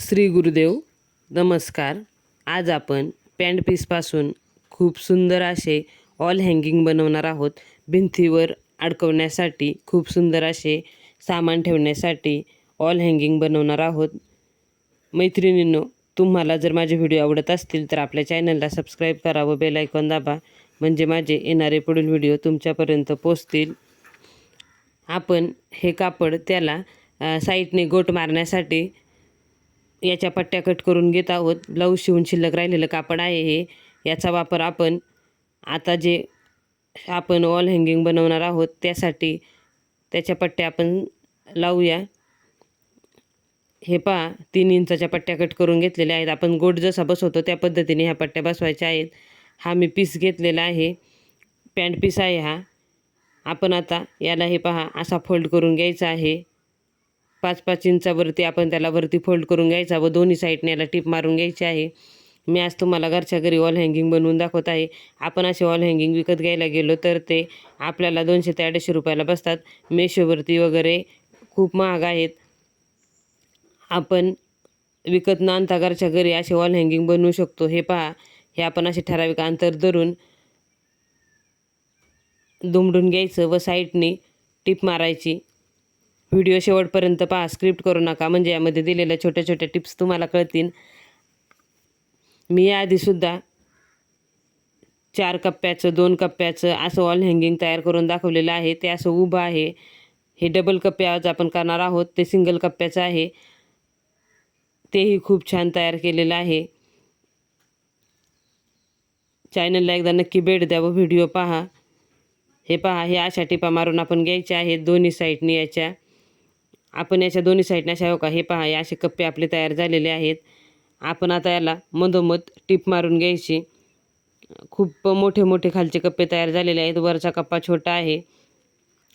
श्री गुरुदेव नमस्कार. आज आपण पॅन्ट पीसपासून खूप सुंदर असे ऑल हँगिंग बनवणार आहोत. भिंतीवर अडकवण्यासाठी खूप सुंदर असे सामान ठेवण्यासाठी ऑल हँगिंग बनवणार आहोत. मैत्रिणींनो तुम्हाला जर माझे व्हिडिओ आवडत असतील तर आपल्या चॅनलला सबस्क्राईब करा व बेलायकॉन दाबा म्हणजे माझे येणारे पुढील व्हिडिओ तुमच्यापर्यंत पोचतील आपण हे कापड त्याला साईटने साईडने गोट मारण्यासाठी याच्या पट्ट्या कट करून घेत आहोत. ब्लाऊज शिवून शिल्लक राहिलेलं कापड आहे हे. याचा वापर आपण आता जे आपण वॉल हँगिंग बनवणार आहोत त्यासाठी त्याच्या पट्ट्या आपण लावूया. हे पहा तीन इंचाच्या पट्ट्या कट करून घेतलेल्या आहेत. आपण गोट जसा बसवतो त्या पद्धतीने ह्या पट्ट्या बसवायच्या आहेत. हा मी पीस घेतलेला आहे. पॅन्ट पीस आहे हा. आपण आता याला हे पहा असा फोल्ड करून घ्यायचा आहे. पाच पाच इंचावरती आपण त्याला वरती फोल्ड करून घ्यायचा व दोन्ही साईडने याला टिप मारून घ्यायची आहे. मी आज तुम्हाला घरच्या घरी वॉल हँगिंग बनवून दाखवत आहे. आपण असे वॉल हँगिंग विकत घ्यायला गेलो तर ते आपल्याला दोनशे ते अडीचशे रुपयाला बसतात. मेशोवरती वगैरे खूप महाग आहेत. आपण विकत न आणता घरच्या घरी असे वॉल हँगिंग बनवू शकतो. हे पहा हे आपण असे ठराविक अंतर धरून दुमडून घ्यायचं व साईडने टिप मारायची. व्हिडिओ शेवटपर्यंत पहा स्क्रिप्ट करू नका. म्हणजे यामध्ये दिलेल्या छोट्या छोट्या टिप्स तुम्हाला कळतील. मी याआधीसुद्धा चार कप्प्याचं दोन कप्प्याचं असं वॉल हँगिंग तयार करून दाखवलेलं आहे. ते असं उभं आहे. हे डबल कप्पे आज आपण करणार आहोत. ते सिंगल कप्प्याचं आहे. तेही खूप छान तयार केलेलं आहे. चॅनलला एकदा नक्की भेट द्या व व्हिडिओ पहा. हे पहा हे अशा टिपा मारून आपण घ्यायच्या आहेत. दोन्ही साईडने याच्या. आपण याच्या दोन्ही साईडने अशा हो का हे पहा हे असे कप्पे आपले तयार झालेले आहेत. आपण आता याला मधोमध टिप मारून घ्यायची. खूप मोठे मोठे खालचे कप्पे तयार झालेले आहेत. वरचा कप्पा छोटा आहे.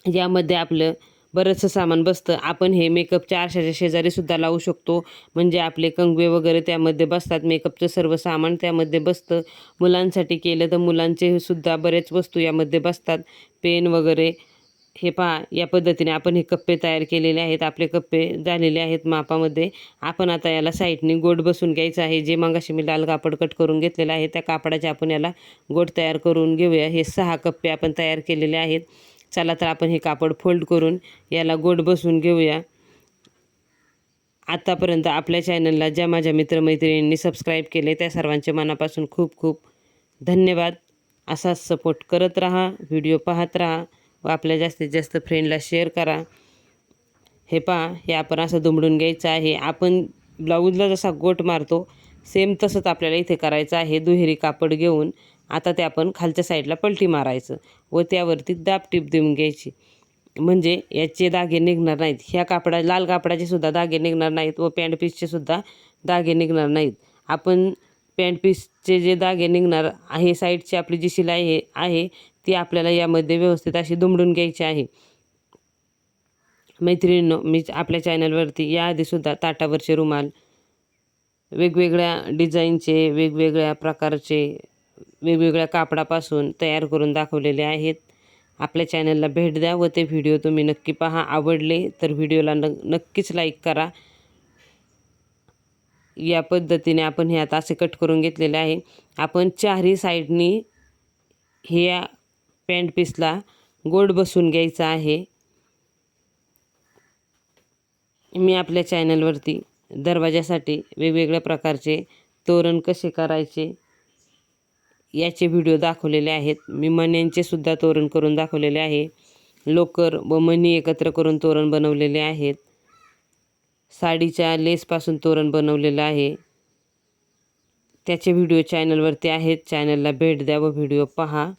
यामध्ये आपलं बरंचसं सामान बसतं. आपण हे मेकअपच्या आरशाच्या शेजारीसुद्धा लावू शकतो. म्हणजे आपले कंगवे वगैरे त्यामध्ये बसतात. मेकअपचं सर्व सामान त्यामध्ये बसतं. मुलांसाठी केलं तर मुलांचे सुद्धा बरेच वस्तू यामध्ये बसतात. पेन वगैरे हे पहा या पद्धतीने आपण हे कप्पे तयार केलेले आहेत आपले कप्पे झालेले आहेत मापामध्ये. आपण आता याला साईडने गोट बसून घ्यायचं आहे. जे मगाशी मी लाल कापड कट करून घेतलेलं आहे त्या कापडाचे आपण याला गोट तयार करून घेऊया. हे सहा कप्पे आपण तयार केलेले आहेत. चला तर आपण हे कापड फोल्ड करून याला गोट बसून घेऊया. आत्तापर्यंत आपल्या चॅनलला ज्या माझ्या मित्रमैत्रिणींनी सबस्क्राईब केले. त्या सर्वांचे मनापासून खूप खूप धन्यवाद. असाच सपोर्ट करत राहा व्हिडिओ पाहत राहा. व आपल्या जास्तीत जास्त फ्रेंडला शेअर करा. हे पहा हे आपण असं दुमडून घ्यायचं आहे. आपण ब्लाऊजला जसा गोट मारतो सेम तसंच आपल्याला इथे करायचं आहे. दुहेरी कापड घेऊन आता ते आपण खालच्या साईडला पलटी मारायचं व त्यावरती दाब टीप देऊन घ्यायची. म्हणजे याचे दागे निघणार नाहीत. ह्या कापडा लाल कापडाचे सुद्धा दागे निघणार नाहीत व पॅन्ट पीसचे सुद्धा दागे निघणार नाहीत. आपण पॅन्ट पीसचे जे दागे निघणार आहे साईडची आपली जी शिलाई आहे आहे ती आपल्याला यामध्ये व्यवस्थित अशी दुमडून घ्यायची आहे. मैत्रिणींनो मी आपल्या चॅनलवरती याआधीसुद्धा ताटावरचे रुमाल वेगवेगळ्या डिझाईनचे वेगवेगळ्या प्रकारचे वेगवेगळ्या कापडापासून तयार करून दाखवलेले आहेत. आपल्या चॅनलला भेट द्या व ते व्हिडिओ तुम्ही नक्की पहा. आवडले तर व्हिडिओला न नक्कीच लाईक करा. या पद्धतीने आपण हे आता असे कट करून घेतलेले आहे. आपण चारही साईडनी हे पॅन्ट पीसला गोड बसून घ्यायचा आहे. मी आपल्या चॅनलवरती दरवाजासाठी वेगवेगळ्या प्रकारचे तोरण कसे करायचे याचे व्हिडिओ दाखवलेले आहेत. मी मण्यांचे सुद्धा तोरण करून दाखवलेले आहे. लोकर व मणी एकत्र करून तोरण बनवलेले आहेत. साडीच्या लेसपासून तोरण बनवलेलं आहे. त्याचे व्हिडिओ चॅनलवरती आहेत. चॅनलला भेट द्या व व्हिडिओ पहा.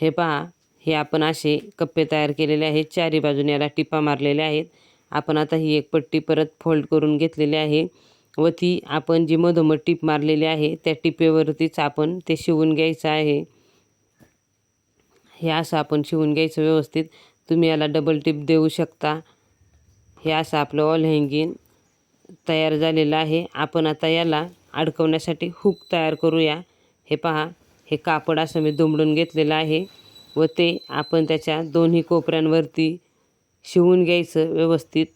हे पहा हे आपण असे कप्पे तयार केलेले आहेत चारी बाजूने याला टिपा मारलेल्या आहेत. आपण आता ही एक पट्टी परत फोल्ड करून घेतलेली आहे व ती आपण जी मधोमध टीप मारलेली आहे त्या टिपेवरतीच आपण ते शिवून घ्यायचं आहे. हे असं आपण शिवून घ्यायचं व्यवस्थित. तुम्ही याला डबल टिप देऊ शकता. हे असं आपलं ऑल हँगिंग तयार झालेलं आहे. आपण आता याला अडकवण्यासाठी हुक तयार करूया. हे पहा हे कापड असं मी दुमडून घेतलेलं आहे व ते आपण त्याच्या दोन्ही कोपऱ्यांवरती शिवून घ्यायचं व्यवस्थित.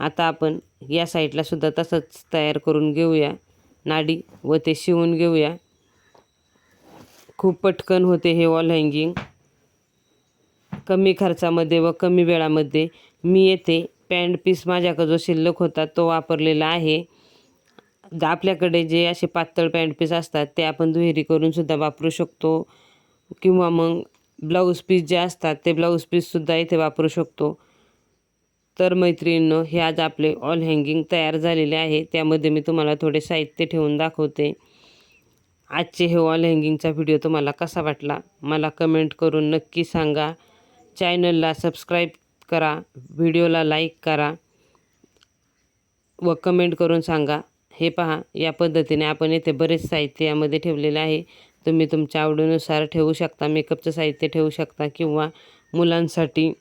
आता आपण या साईडला सुद्धा तसंच तयार करून घेऊया. नाडी व ते शिवून घेऊया. खूप पटकन होते हे वॉल हँगिंग कमी खर्चामध्ये व कमी वेळामध्ये मी येथे पॅन्ट पीस माझ्याकडं जो शिल्लक होता तो वापरलेला आहे. आपल्याकडे जे असे पातळ पॅन्ट पीस असतात ते आपण दुहेरी करून सुद्धा वापरू शकतो. किंवा मग ब्लाऊज पीस जे असतात ते ब्लाऊज पीससुद्धा इथे वापरू शकतो. तर मैत्रिणींनो हे आज आपले ऑल हँगिंग तयार झालेले आहे. त्यामध्ये मी तुम्हाला थोडे साहित्य ठेवून दाखवते. आजचे हे ऑल हँगिंगचा व्हिडिओ तुम्हाला कसा वाटला? मला कमेंट करून नक्की सांगा. चॅनलला सबस्क्राईब करा. व्हिडिओला लाईक करा. व कमेंट करून सांगा. हे पहा या पद्धतीने आपण येथे बरेच साहित्य यामध्ये ठेवलेलं आहे. तुम्ही तुमच्या आवडीनुसार ठेवू शकता मेकअपचं साहित्य ठेवू शकता किंवा मुलांसाठी.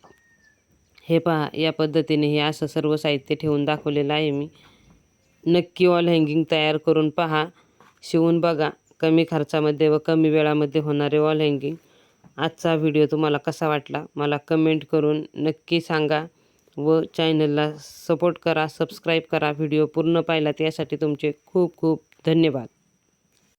हे पहा या पद्धतीने हे असं सर्व साहित्य ठेवून दाखवलेलं आहे मी. नक्की वॉल हँगिंग तयार करून पहा. शिवून बघा कमी खर्चामध्ये व कमी वेळामध्ये होणारे वॉल हँगिंग आजचा व्हिडिओ तुम्हाला कसा वाटला मला कमेंट करून नक्की सांगा. व चॅनलला सपोर्ट करा सबस्क्राईब करा व्हिडिओ पूर्ण पाहिला त्यासाठी तुमचे खूप खूप धन्यवाद.